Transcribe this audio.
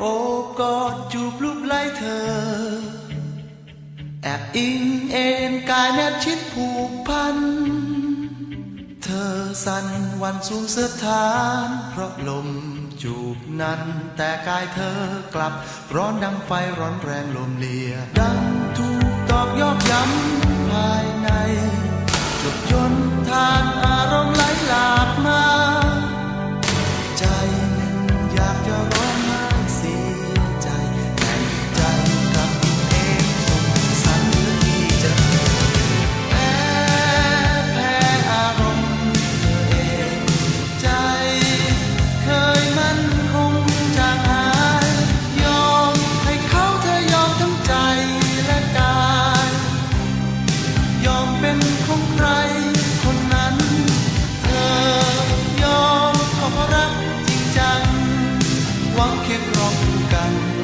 โอบกอดจูบลูบไล่เธอ แอบอิงเอ็นกายแนบชิดผูกพัน เธอสั่นวันสูงเสื้อทาน เพราะลมจูบนั้น แต่กายเธอกลับร้อนดังไฟร้อนแรงลมเลียดัง ความเข้มงครองกัน